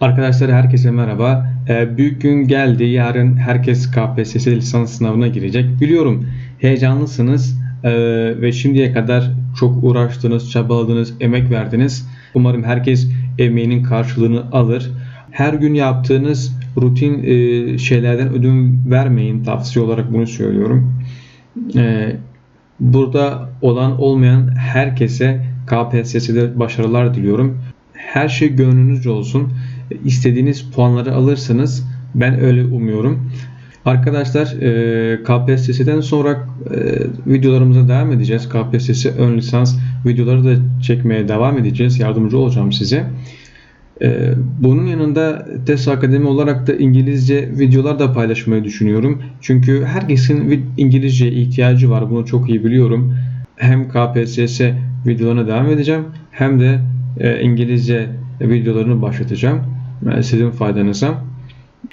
Arkadaşlar herkese merhaba. Ee, büyük gün geldi. Yarın herkes KPSS lisans sınavına girecek. Biliyorum heyecanlısınız ee, ve şimdiye kadar çok uğraştınız, çabaladınız, emek verdiniz. Umarım herkes emeğinin karşılığını alır. Her gün yaptığınız rutin e, şeylerden ödün vermeyin. Tavsiye olarak bunu söylüyorum. Ee, burada olan olmayan herkese KPSS'de başarılar diliyorum. Her şey gönlünüzce olsun. İstediğiniz puanları alırsınız. Ben öyle umuyorum. Arkadaşlar e, KPSS'den sonra e, videolarımıza devam edeceğiz. KPSS ön lisans videoları da çekmeye devam edeceğiz. Yardımcı olacağım size. E, bunun yanında TES Akademi olarak da İngilizce videolar da paylaşmayı düşünüyorum. Çünkü herkesin vi- İngilizce ihtiyacı var. Bunu çok iyi biliyorum. Hem KPSS videolarına devam edeceğim hem de İngilizce videolarını başlatacağım. Sizin faydanıza.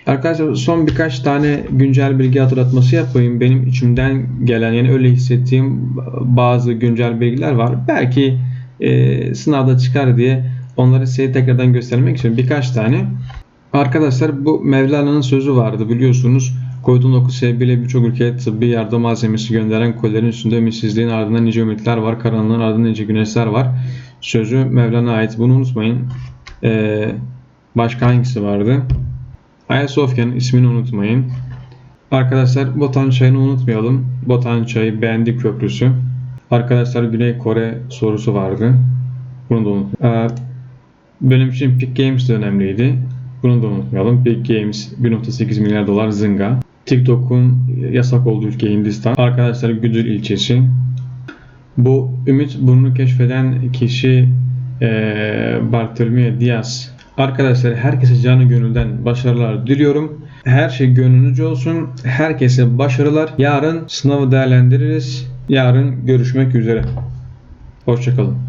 Arkadaşlar son birkaç tane güncel bilgi hatırlatması yapayım. Benim içimden gelen yani öyle hissettiğim bazı güncel bilgiler var. Belki e, sınavda çıkar diye onları size tekrardan göstermek için birkaç tane. Arkadaşlar bu Mevlana'nın sözü vardı biliyorsunuz. Koyduğun oku sevgiyle birçok ülkeye tıbbi yardım malzemesi gönderen kollerin üstünde ümitsizliğin ardından nice ümitler var. Karanlığın ardından nice güneşler var. Sözü Mevlana'ya ait. Bunu unutmayın. Ee, başka hangisi vardı? Ayasofya'nın ismini unutmayın. Arkadaşlar Botan çayını unutmayalım. Botan çayı Beğendi Köprüsü. Arkadaşlar Güney Kore sorusu vardı. Bunu da unutmayalım. Ee, benim için Peak Games de önemliydi. Bunu da unutmayalım. Peak Games 1.8 milyar dolar zınga. TikTok'un yasak olduğu ülke Hindistan. Arkadaşlar Güdül ilçesi. Bu Ümit Burnu keşfeden kişi eee Bartolomeo Diaz. Arkadaşlar herkese canı gönülden başarılar diliyorum. Her şey gönlünüzce olsun. Herkese başarılar. Yarın sınavı değerlendiririz. Yarın görüşmek üzere. Hoşçakalın.